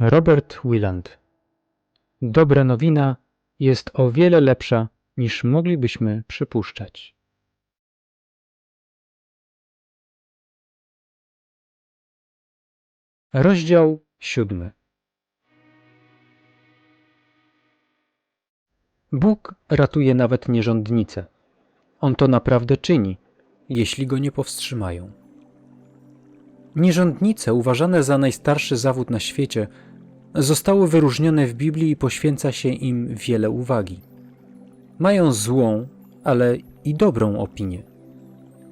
Robert Willand Dobra nowina jest o wiele lepsza niż moglibyśmy przypuszczać. Rozdział siódmy Bóg ratuje nawet nierządnice. On to naprawdę czyni, jeśli go nie powstrzymają. Nierządnice, uważane za najstarszy zawód na świecie, zostały wyróżnione w Biblii i poświęca się im wiele uwagi. Mają złą, ale i dobrą opinię.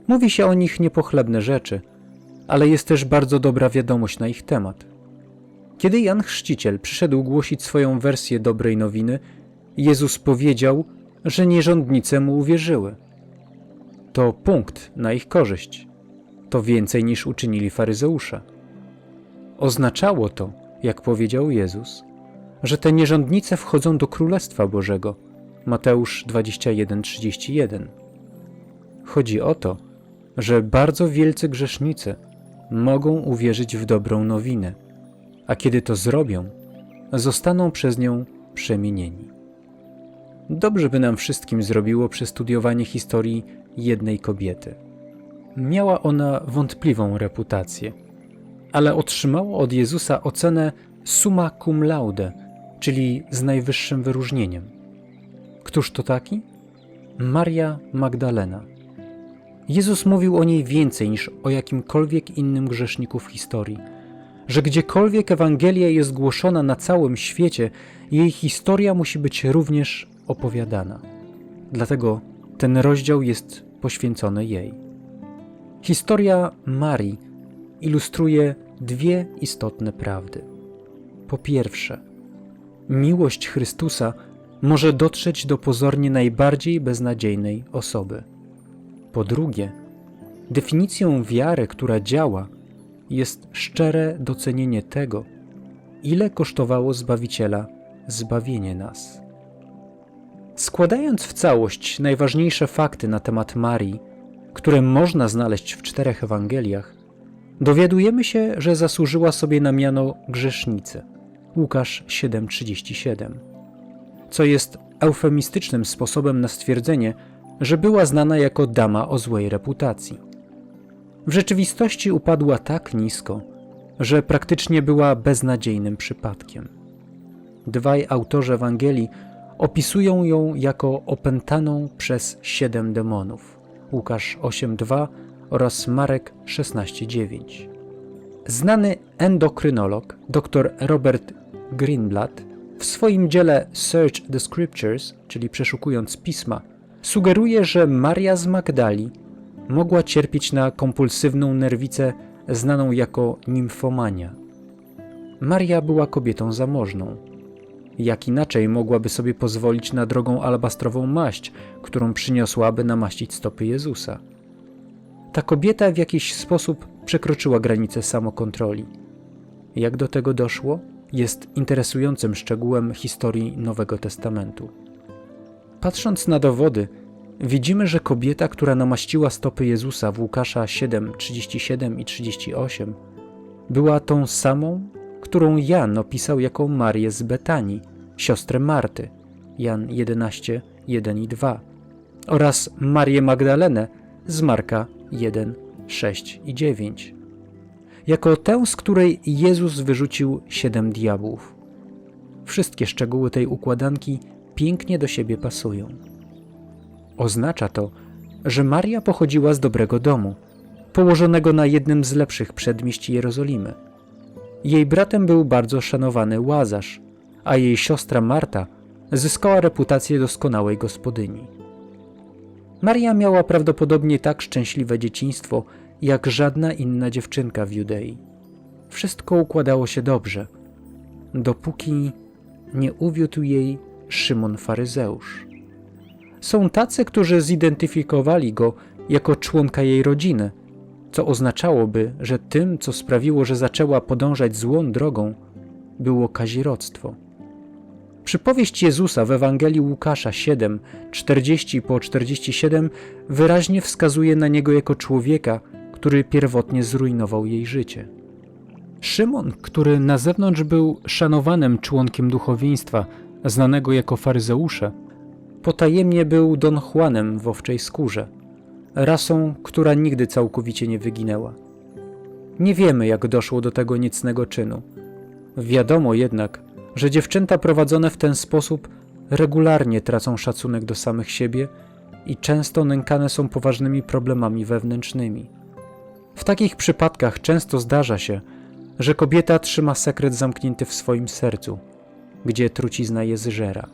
Mówi się o nich niepochlebne rzeczy, ale jest też bardzo dobra wiadomość na ich temat. Kiedy Jan Chrzciciel przyszedł głosić swoją wersję dobrej nowiny, Jezus powiedział, że nierządnice mu uwierzyły. To punkt na ich korzyść. To więcej niż uczynili faryzeusze. Oznaczało to, jak powiedział Jezus, że te nierządnice wchodzą do Królestwa Bożego. Mateusz 21:31. Chodzi o to, że bardzo wielcy grzesznicy mogą uwierzyć w dobrą nowinę, a kiedy to zrobią, zostaną przez nią przemienieni. Dobrze by nam wszystkim zrobiło przestudiowanie historii jednej kobiety. Miała ona wątpliwą reputację, ale otrzymała od Jezusa ocenę summa cum laude, czyli z najwyższym wyróżnieniem. Któż to taki? Maria Magdalena. Jezus mówił o niej więcej niż o jakimkolwiek innym grzeszniku w historii, że gdziekolwiek Ewangelia jest głoszona na całym świecie, jej historia musi być również opowiadana. Dlatego ten rozdział jest poświęcony jej. Historia Marii ilustruje dwie istotne prawdy. Po pierwsze, miłość Chrystusa może dotrzeć do pozornie najbardziej beznadziejnej osoby. Po drugie, definicją wiary, która działa, jest szczere docenienie tego, ile kosztowało Zbawiciela zbawienie nas. Składając w całość najważniejsze fakty na temat Marii, które można znaleźć w czterech Ewangeliach, dowiadujemy się, że zasłużyła sobie na miano grzesznicy. Łukasz 7:37. Co jest eufemistycznym sposobem na stwierdzenie, że była znana jako dama o złej reputacji. W rzeczywistości upadła tak nisko, że praktycznie była beznadziejnym przypadkiem. Dwaj autorzy Ewangelii opisują ją jako opętaną przez siedem demonów. Łukasz 8:2 oraz Marek 16:9. Znany endokrynolog dr Robert Greenblatt w swoim dziele Search the Scriptures, czyli przeszukując pisma, sugeruje, że Maria z Magdali mogła cierpieć na kompulsywną nerwicę znaną jako nimfomania. Maria była kobietą zamożną. Jak inaczej mogłaby sobie pozwolić na drogą alabastrową maść, którą przyniosłaby namaścić stopy Jezusa? Ta kobieta w jakiś sposób przekroczyła granicę samokontroli. Jak do tego doszło, jest interesującym szczegółem historii Nowego Testamentu. Patrząc na dowody, widzimy, że kobieta, która namaściła stopy Jezusa w Łukasza 7, 37 i 38, była tą samą, którą Jan opisał jako Marię z Betanii, siostrę Marty, Jan 11, 1 i 2, oraz Marię Magdalenę z Marka 1, 6 i 9. Jako tę, z której Jezus wyrzucił siedem diabłów. Wszystkie szczegóły tej układanki pięknie do siebie pasują. Oznacza to, że Maria pochodziła z dobrego domu, położonego na jednym z lepszych przedmieść Jerozolimy. Jej bratem był bardzo szanowany Łazarz, a jej siostra Marta zyskała reputację doskonałej gospodyni. Maria miała prawdopodobnie tak szczęśliwe dzieciństwo, jak żadna inna dziewczynka w Judei. Wszystko układało się dobrze, dopóki nie uwiódł jej Szymon Faryzeusz. Są tacy, którzy zidentyfikowali go jako członka jej rodziny, co oznaczałoby, że tym, co sprawiło, że zaczęła podążać złą drogą, było kazirodztwo. Przypowieść Jezusa w Ewangelii Łukasza 7, 40 po 47 wyraźnie wskazuje na niego jako człowieka, który pierwotnie zrujnował jej życie. Szymon, który na zewnątrz był szanowanym członkiem duchowieństwa, znanego jako faryzeusze, potajemnie był Don Juanem w owczej skórze, rasą, która nigdy całkowicie nie wyginęła. Nie wiemy, jak doszło do tego niecnego czynu. Wiadomo jednak, że dziewczęta prowadzone w ten sposób regularnie tracą szacunek do samych siebie i często nękane są poważnymi problemami wewnętrznymi. W takich przypadkach często zdarza się, że kobieta trzyma sekret zamknięty w swoim sercu, gdzie trucizna je zżera.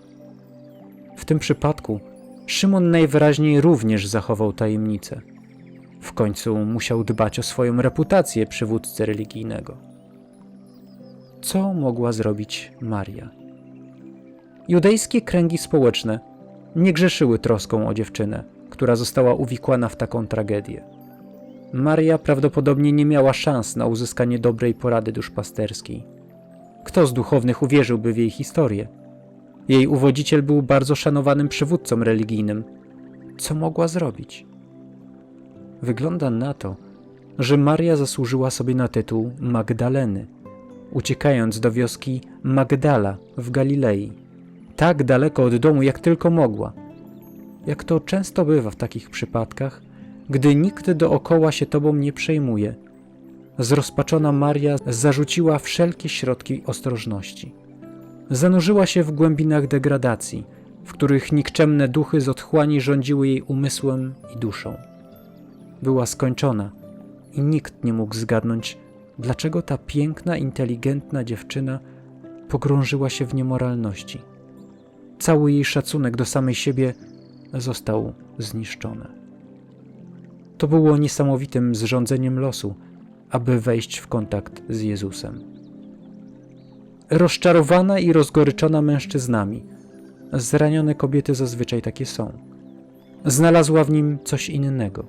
W tym przypadku Szymon najwyraźniej również zachował tajemnicę. W końcu musiał dbać o swoją reputację przywódcy religijnego. Co mogła zrobić Maria? Judejskie kręgi społeczne nie grzeszyły troską o dziewczynę, która została uwikłana w taką tragedię. Maria prawdopodobnie nie miała szans na uzyskanie dobrej porady duszpasterskiej. Kto z duchownych uwierzyłby w jej historię? Jej uwodziciel był bardzo szanowanym przywódcą religijnym. Co mogła zrobić? Wygląda na to, że Maria zasłużyła sobie na tytuł Magdaleny, uciekając do wioski Magdala w Galilei, tak daleko od domu jak tylko mogła. Jak to często bywa w takich przypadkach, gdy nikt dookoła się tobą nie przejmuje. Zrozpaczona Maria zarzuciła wszelkie środki ostrożności. Zanurzyła się w głębinach degradacji, w których nikczemne duchy z otchłani rządziły jej umysłem i duszą. Była skończona i nikt nie mógł zgadnąć, dlaczego ta piękna, inteligentna dziewczyna pogrążyła się w niemoralności. Cały jej szacunek do samej siebie został zniszczony. To było niesamowitym zrządzeniem losu, aby wejść w kontakt z Jezusem. Rozczarowana i rozgoryczona mężczyznami, zranione kobiety zazwyczaj takie są. Znalazła w nim coś innego.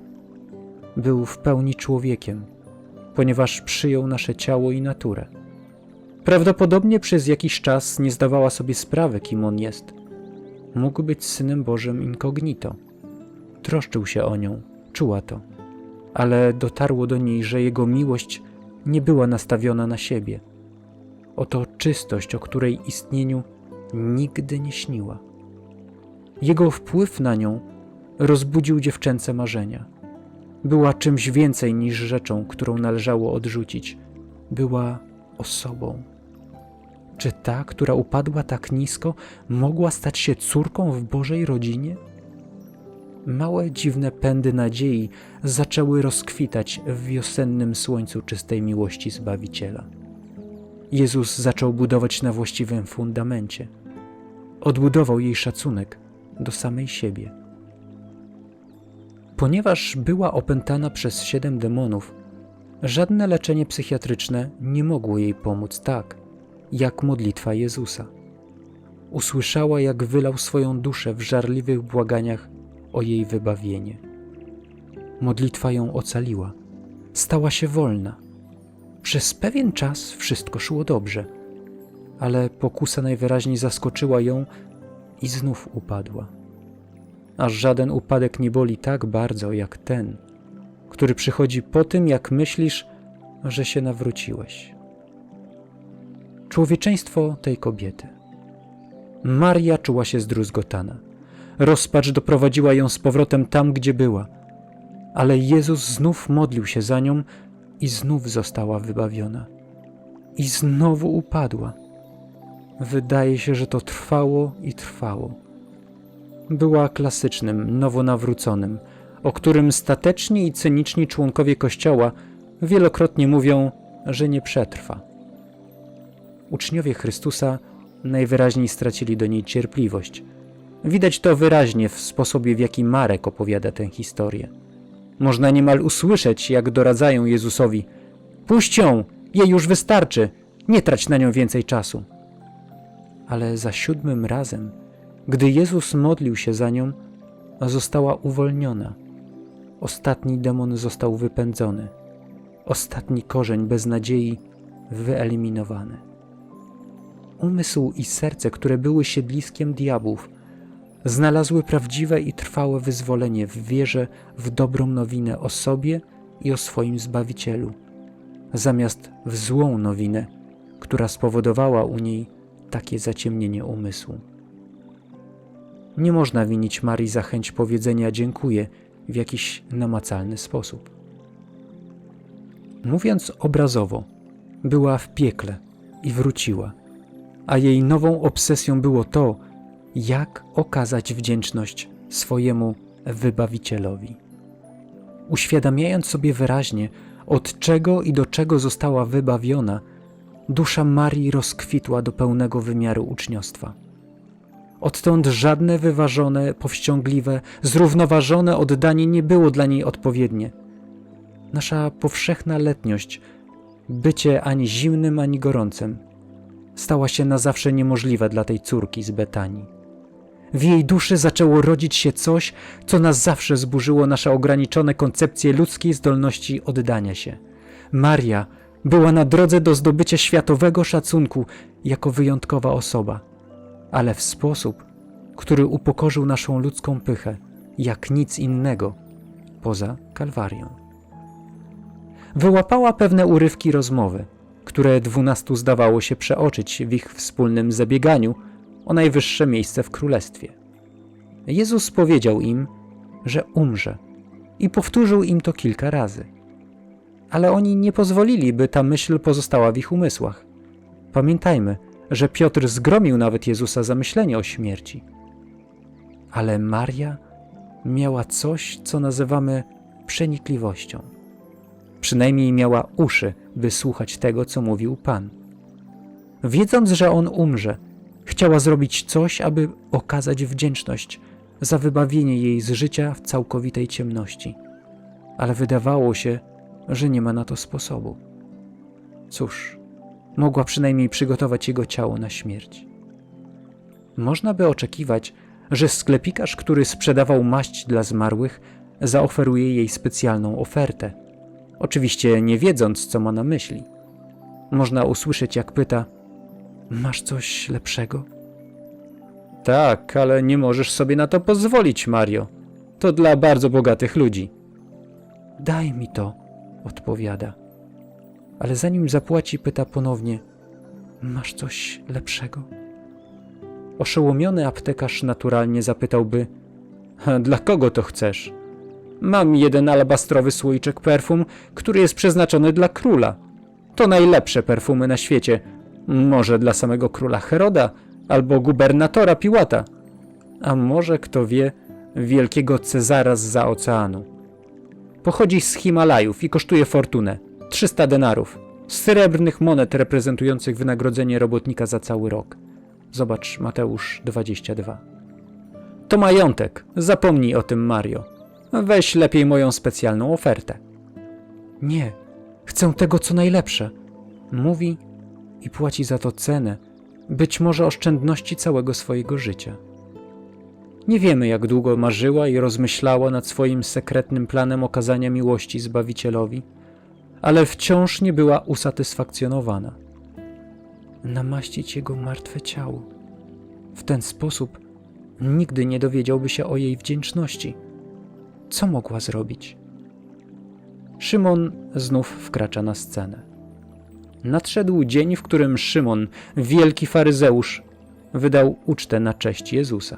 Był w pełni człowiekiem, ponieważ przyjął nasze ciało i naturę. Prawdopodobnie przez jakiś czas nie zdawała sobie sprawy, kim on jest. Mógł być synem Bożym incognito. Troszczył się o nią, czuła to, ale dotarło do niej, że jego miłość nie była nastawiona na siebie. Oto czystość, o której istnieniu nigdy nie śniła. Jego wpływ na nią rozbudził dziewczęce marzenia. Była czymś więcej niż rzeczą, którą należało odrzucić. Była osobą. Czy ta, która upadła tak nisko, mogła stać się córką w Bożej rodzinie? Małe dziwne pędy nadziei zaczęły rozkwitać w wiosennym słońcu czystej miłości Zbawiciela. Jezus zaczął budować na właściwym fundamencie. Odbudował jej szacunek do samej siebie. Ponieważ była opętana przez siedem demonów, żadne leczenie psychiatryczne nie mogło jej pomóc tak, jak modlitwa Jezusa. Usłyszała, jak wylał swoją duszę w żarliwych błaganiach o jej wybawienie. Modlitwa ją ocaliła, stała się wolna. Przez pewien czas wszystko szło dobrze, ale pokusa najwyraźniej zaskoczyła ją i znów upadła. Aż żaden upadek nie boli tak bardzo jak ten, który przychodzi po tym, jak myślisz, że się nawróciłeś. Człowieczeństwo tej kobiety. Maria czuła się zdruzgotana. Rozpacz doprowadziła ją z powrotem tam, gdzie była. Ale Jezus znów modlił się za nią i znów została wybawiona. I znowu upadła. Wydaje się, że to trwało i trwało. Była klasycznym, nowonawróconym, o którym stateczni i cyniczni członkowie Kościoła wielokrotnie mówią, że nie przetrwa. Uczniowie Chrystusa najwyraźniej stracili do niej cierpliwość. Widać to wyraźnie w sposobie, w jaki Marek opowiada tę historię. Można niemal usłyszeć, jak doradzają Jezusowi: Puść ją, jej już wystarczy, nie trać na nią więcej czasu. Ale za siódmym razem, gdy Jezus modlił się za nią, została uwolniona. Ostatni demon został wypędzony. Ostatni korzeń beznadziei wyeliminowany. Umysł i serce, które były siedliskiem diabłów, znalazły prawdziwe i trwałe wyzwolenie w wierze w dobrą nowinę o sobie i o swoim Zbawicielu. zamiast w złą nowinę, która spowodowała u niej takie zaciemnienie umysłu. Nie można winić Marii za chęć powiedzenia dziękuję w jakiś namacalny sposób. Mówiąc obrazowo, była w piekle i wróciła, a jej nową obsesją było to, jak okazać wdzięczność swojemu wybawicielowi. Uświadamiając sobie wyraźnie, od czego i do czego została wybawiona, dusza Marii rozkwitła do pełnego wymiaru uczniostwa. Odtąd żadne wyważone, powściągliwe, zrównoważone oddanie nie było dla niej odpowiednie. Nasza powszechna letniość, bycie ani zimnym, ani gorącym, stała się na zawsze niemożliwe dla tej córki z Betanii. W jej duszy zaczęło rodzić się coś, co na zawsze zburzyło nasze ograniczone koncepcje ludzkiej zdolności oddania się. Maria była na drodze do zdobycia światowego szacunku jako wyjątkowa osoba, ale w sposób, który upokorzył naszą ludzką pychę, jak nic innego poza Kalwarią. Wyłapała pewne urywki rozmowy, które dwunastu zdawało się przeoczyć w ich wspólnym zabieganiu o najwyższe miejsce w królestwie. Jezus powiedział im, że umrze i powtórzył im to kilka razy. Ale oni nie pozwolili, by ta myśl pozostała w ich umysłach. Pamiętajmy, że Piotr zgromił nawet Jezusa za myślenie o śmierci. Ale Maria miała coś, co nazywamy przenikliwością. Przynajmniej miała uszy, by słuchać tego, co mówił Pan. Wiedząc, że on umrze, chciała zrobić coś, aby okazać wdzięczność za wybawienie jej z życia w całkowitej ciemności. Ale wydawało się, że nie ma na to sposobu. Cóż, mogła przynajmniej przygotować jego ciało na śmierć. Można by oczekiwać, że sklepikarz, który sprzedawał maść dla zmarłych, zaoferuje jej specjalną ofertę. Oczywiście nie wiedząc, co ma na myśli. Można usłyszeć, jak pyta: Masz coś lepszego? Tak, ale nie możesz sobie na to pozwolić, Mario. To dla bardzo bogatych ludzi. Daj mi to, odpowiada. Ale zanim zapłaci, pyta ponownie: Masz coś lepszego? Oszołomiony aptekarz naturalnie zapytałby: Dla kogo to chcesz? Mam jeden alabastrowy słoiczek perfum, który jest przeznaczony dla króla. To najlepsze perfumy na świecie. Może dla samego króla Heroda albo gubernatora Piłata. A może, kto wie, wielkiego Cezara z za oceanu. Pochodzi z Himalajów i kosztuje fortunę 300 denarów, srebrnych monet reprezentujących wynagrodzenie robotnika za cały rok. Zobacz Mateusz 22. To majątek, zapomnij o tym, Mario. Weź lepiej moją specjalną ofertę. Nie, chcę tego co najlepsze. Mówi i płaci za to cenę, być może oszczędności całego swojego życia. Nie wiemy, jak długo marzyła i rozmyślała nad swoim sekretnym planem okazania miłości Zbawicielowi, ale wciąż nie była usatysfakcjonowana. Namaścić jego martwe ciało. W ten sposób nigdy nie dowiedziałby się o jej wdzięczności. Co mogła zrobić? Szymon znów wkracza na scenę. Nadszedł dzień, w którym Szymon, wielki faryzeusz, wydał ucztę na cześć Jezusa.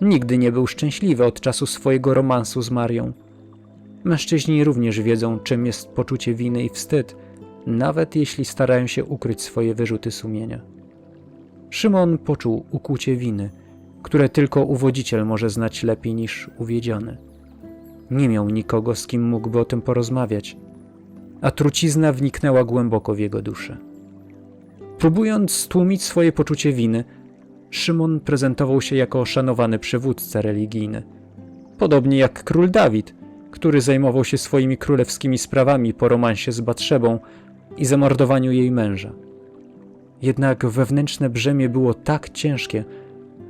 Nigdy nie był szczęśliwy od czasu swojego romansu z Marią. Mężczyźni również wiedzą, czym jest poczucie winy i wstyd, nawet jeśli starają się ukryć swoje wyrzuty sumienia. Szymon poczuł ukłucie winy, które tylko uwodziciel może znać lepiej niż uwiedziony. Nie miał nikogo, z kim mógłby o tym porozmawiać, a trucizna wniknęła głęboko w jego duszę. Próbując stłumić swoje poczucie winy, Szymon prezentował się jako szanowany przywódca religijny. Podobnie jak król Dawid, który zajmował się swoimi królewskimi sprawami po romansie z Batrzebą i zamordowaniu jej męża. Jednak wewnętrzne brzemię było tak ciężkie,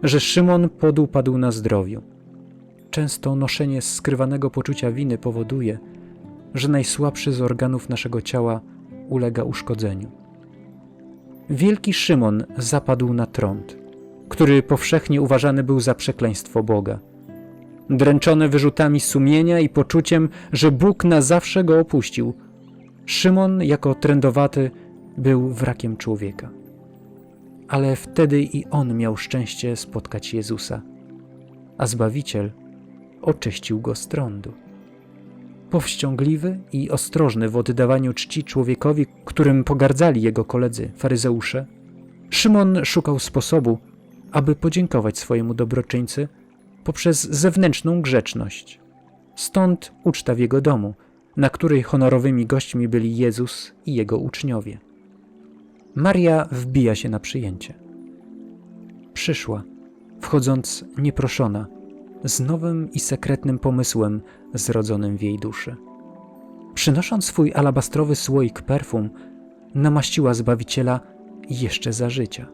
że Szymon podupadł na zdrowiu. Często noszenie skrywanego poczucia winy powoduje, że najsłabszy z organów naszego ciała ulega uszkodzeniu. Wielki Szymon zapadł na trąd, który powszechnie uważany był za przekleństwo Boga. Dręczony wyrzutami sumienia i poczuciem, że Bóg na zawsze go opuścił, Szymon, jako trędowaty, był wrakiem człowieka. Ale wtedy i on miał szczęście spotkać Jezusa, a Zbawiciel oczyścił go z trądu. Powściągliwy i ostrożny w oddawaniu czci człowiekowi, którym pogardzali jego koledzy, faryzeusze, Szymon szukał sposobu, aby podziękować swojemu dobroczyńcy poprzez zewnętrzną grzeczność. Stąd uczta w jego domu, na której honorowymi gośćmi byli Jezus i jego uczniowie. Maria wbija się na przyjęcie. Przyszła, wchodząc nieproszona, z nowym i sekretnym pomysłem zrodzonym w jej duszy. Przynosząc swój alabastrowy słoik perfum, namaściła Zbawiciela jeszcze za życia.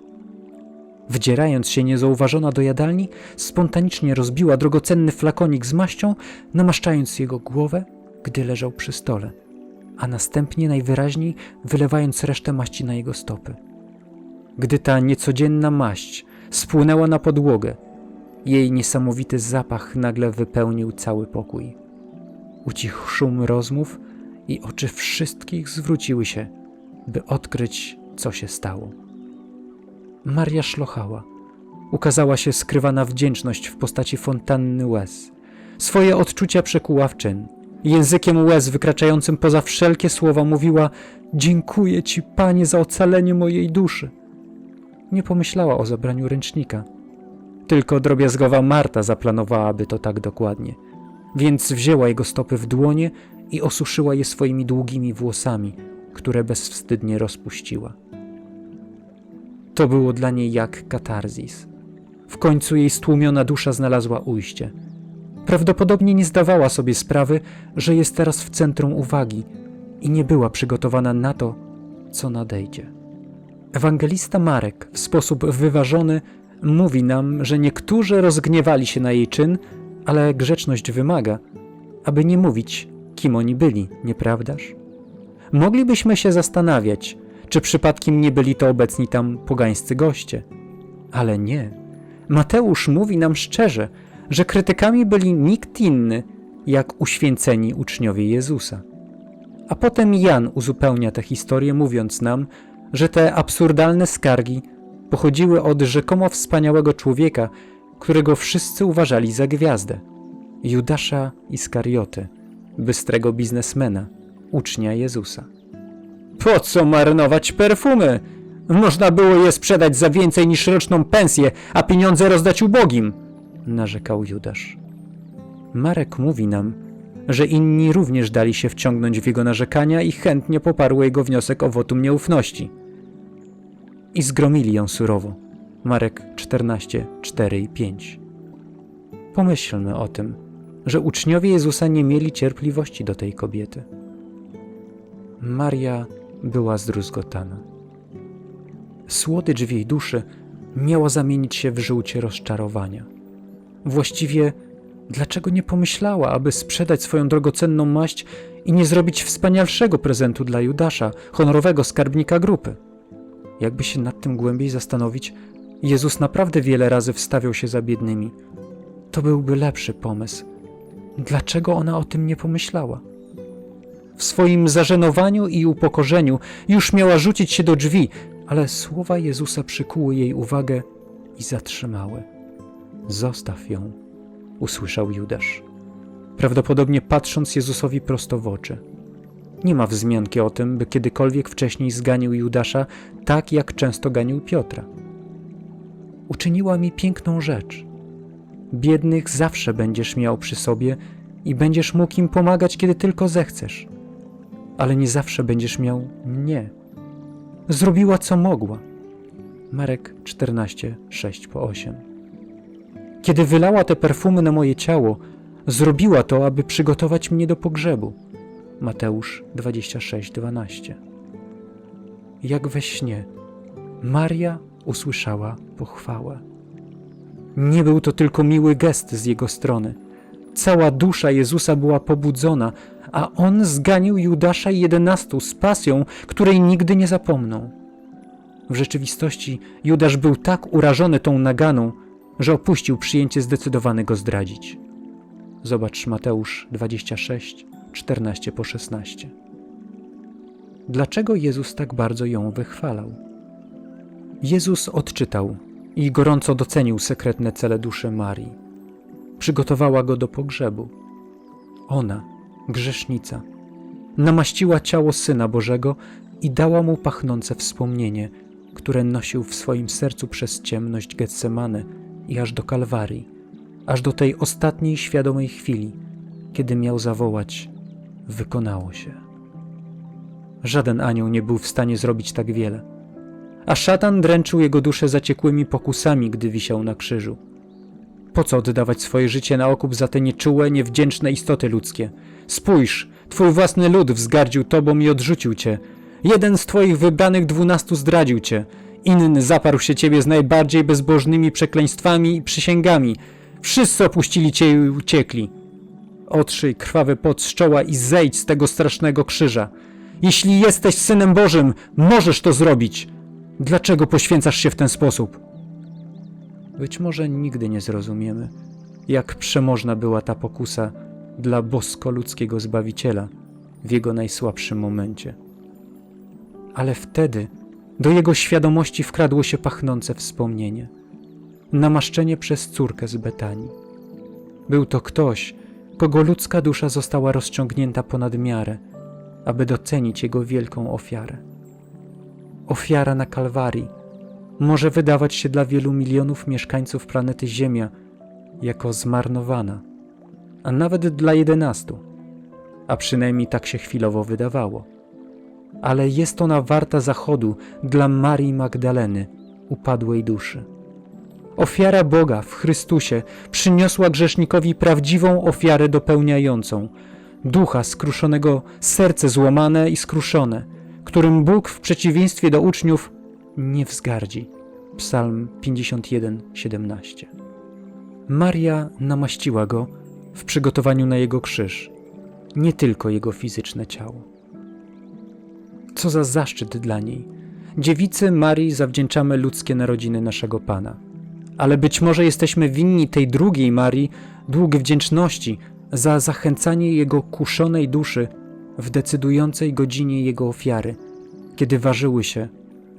Wdzierając się niezauważona do jadalni, spontanicznie rozbiła drogocenny flakonik z maścią, namaszczając jego głowę, gdy leżał przy stole, a następnie najwyraźniej wylewając resztę maści na jego stopy. Gdy ta niecodzienna maść spłynęła na podłogę, jej niesamowity zapach nagle wypełnił cały pokój. Ucichł szum rozmów i oczy wszystkich zwróciły się, by odkryć, co się stało. Maria szlochała. Ukazała się skrywana wdzięczność w postaci fontanny łez. Swoje odczucia przekuła w czyn. Językiem łez wykraczającym poza wszelkie słowa mówiła: Dziękuję ci, panie, za ocalenie mojej duszy. Nie pomyślała o zabraniu ręcznika. Tylko drobiazgowa Marta zaplanowałaby to tak dokładnie. Więc wzięła jego stopy w dłonie i osuszyła je swoimi długimi włosami, które bezwstydnie rozpuściła. To było dla niej jak katarzis. W końcu jej stłumiona dusza znalazła ujście. Prawdopodobnie nie zdawała sobie sprawy, że jest teraz w centrum uwagi i nie była przygotowana na to, co nadejdzie. Ewangelista Marek w sposób wyważony mówi nam, że niektórzy rozgniewali się na jej czyn, ale grzeczność wymaga, aby nie mówić, kim oni byli, nieprawdaż? Moglibyśmy się zastanawiać, czy przypadkiem nie byli to obecni tam pogańscy goście. Ale nie. Mateusz mówi nam szczerze, że krytykami byli nikt inny, jak uświęceni uczniowie Jezusa. A potem Jan uzupełnia tę historię, mówiąc nam, że te absurdalne skargi pochodziły od rzekomo wspaniałego człowieka, którego wszyscy uważali za gwiazdę Judasza Iskarioty, bystrego biznesmena, ucznia Jezusa. Po co marnować perfumy? Można było je sprzedać za więcej niż roczną pensję, a pieniądze rozdać ubogim, narzekał Judasz. Marek mówi nam, że inni również dali się wciągnąć w jego narzekania i chętnie poparły jego wniosek o wotum nieufności. I zgromili ją surowo. Marek 14, 4 i 5. Pomyślmy o tym, że uczniowie Jezusa nie mieli cierpliwości do tej kobiety. Maria była zdruzgotana. Słodycz w jej duszy miała zamienić się w żółcie rozczarowania. Właściwie, dlaczego nie pomyślała, aby sprzedać swoją drogocenną maść i nie zrobić wspanialszego prezentu dla Judasza, honorowego skarbnika grupy? Jakby się nad tym głębiej zastanowić, Jezus naprawdę wiele razy wstawiał się za biednymi. To byłby lepszy pomysł. Dlaczego ona o tym nie pomyślała? W swoim zażenowaniu i upokorzeniu już miała rzucić się do drzwi, ale słowa Jezusa przykuły jej uwagę i zatrzymały. Zostaw ją, usłyszał Judasz, prawdopodobnie patrząc Jezusowi prosto w oczy. Nie ma wzmianki o tym, by kiedykolwiek wcześniej zganił Judasza tak, jak często ganił Piotra. Uczyniła mi piękną rzecz. Biednych zawsze będziesz miał przy sobie i będziesz mógł im pomagać, kiedy tylko zechcesz ale nie zawsze będziesz miał mnie. Zrobiła co mogła. Marek 14, 6 po 8. Kiedy wylała te perfumy na moje ciało, zrobiła to, aby przygotować mnie do pogrzebu. Mateusz 26, 12. Jak we śnie, Maria usłyszała pochwałę. Nie był to tylko miły gest z jego strony. Cała dusza Jezusa była pobudzona, a on zganił Judasza i jedenastu z pasją, której nigdy nie zapomną. W rzeczywistości Judasz był tak urażony tą naganą, że opuścił przyjęcie zdecydowany go zdradzić. Zobacz Mateusz 26, 14 po 16. dlaczego Jezus tak bardzo ją wychwalał. Jezus odczytał i gorąco docenił sekretne cele duszy Marii. Przygotowała go do pogrzebu. Ona, grzesznica, namaściła ciało Syna Bożego i dała mu pachnące wspomnienie, które nosił w swoim sercu przez ciemność Getsemany i aż do Kalwarii, aż do tej ostatniej świadomej chwili, kiedy miał zawołać: Wykonało się. Żaden anioł nie był w stanie zrobić tak wiele, a szatan dręczył jego duszę zaciekłymi pokusami, gdy wisiał na krzyżu. Po co oddawać swoje życie na okup za te nieczułe, niewdzięczne istoty ludzkie? Spójrz, twój własny lud wzgardził tobą i odrzucił cię. Jeden z twoich wybranych dwunastu zdradził cię. Inny zaparł się ciebie z najbardziej bezbożnymi przekleństwami i przysięgami. Wszyscy opuścili cię i uciekli. Otrzyj krwawy pot z czoła i zejdź z tego strasznego krzyża. Jeśli jesteś synem Bożym, możesz to zrobić. Dlaczego poświęcasz się w ten sposób? Być może nigdy nie zrozumiemy, jak przemożna była ta pokusa dla bosko-ludzkiego Zbawiciela w jego najsłabszym momencie. Ale wtedy do jego świadomości wkradło się pachnące wspomnienie namaszczenie przez córkę z Betanii. Był to ktoś, kogo ludzka dusza została rozciągnięta ponad miarę, aby docenić jego wielką ofiarę. Ofiara na Kalwarii może wydawać się dla wielu milionów mieszkańców planety Ziemia jako zmarnowana, a nawet dla jedenastu, a przynajmniej tak się chwilowo wydawało. Ale jest ona warta zachodu dla Marii Magdaleny, upadłej duszy. Ofiara Boga w Chrystusie przyniosła grzesznikowi prawdziwą ofiarę dopełniającą ducha skruszonego, serce złamane i skruszone, którym Bóg w przeciwieństwie do uczniów nie wzgardzi. Psalm 51, 17. Maria namaściła go w przygotowaniu na jego krzyż, nie tylko jego fizyczne ciało. Co za zaszczyt dla niej. Dziewicy Marii zawdzięczamy ludzkie narodziny naszego Pana. Ale być może jesteśmy winni tej drugiej Marii dług wdzięczności za zachęcanie jego kuszonej duszy w decydującej godzinie jego ofiary, kiedy ważyły się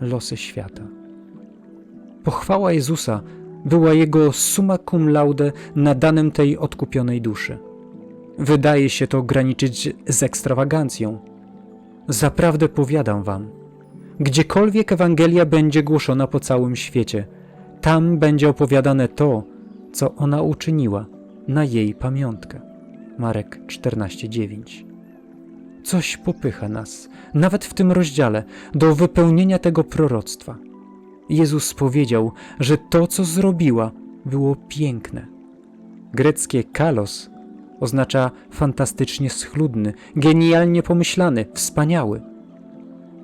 losy świata. Pochwała Jezusa była jego summa cum laude nadanym tej odkupionej duszy. Wydaje się to graniczyć z ekstrawagancją. Zaprawdę powiadam wam, gdziekolwiek Ewangelia będzie głoszona po całym świecie, tam będzie opowiadane to, co ona uczyniła na jej pamiątkę. Marek 14:9. Coś popycha nas, nawet w tym rozdziale, do wypełnienia tego proroctwa. Jezus powiedział, że to, co zrobiła, było piękne. Greckie kalos oznacza fantastycznie schludny, genialnie pomyślany, wspaniały.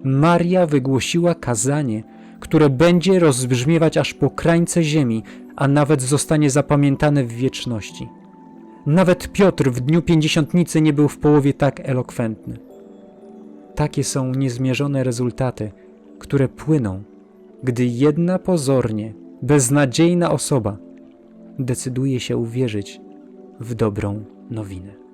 Maria wygłosiła kazanie, które będzie rozbrzmiewać aż po krańce ziemi, a nawet zostanie zapamiętane w wieczności. Nawet Piotr w dniu pięćdziesiątnicy nie był w połowie tak elokwentny. Takie są niezmierzone rezultaty, które płyną, gdy jedna pozornie beznadziejna osoba decyduje się uwierzyć w dobrą nowinę.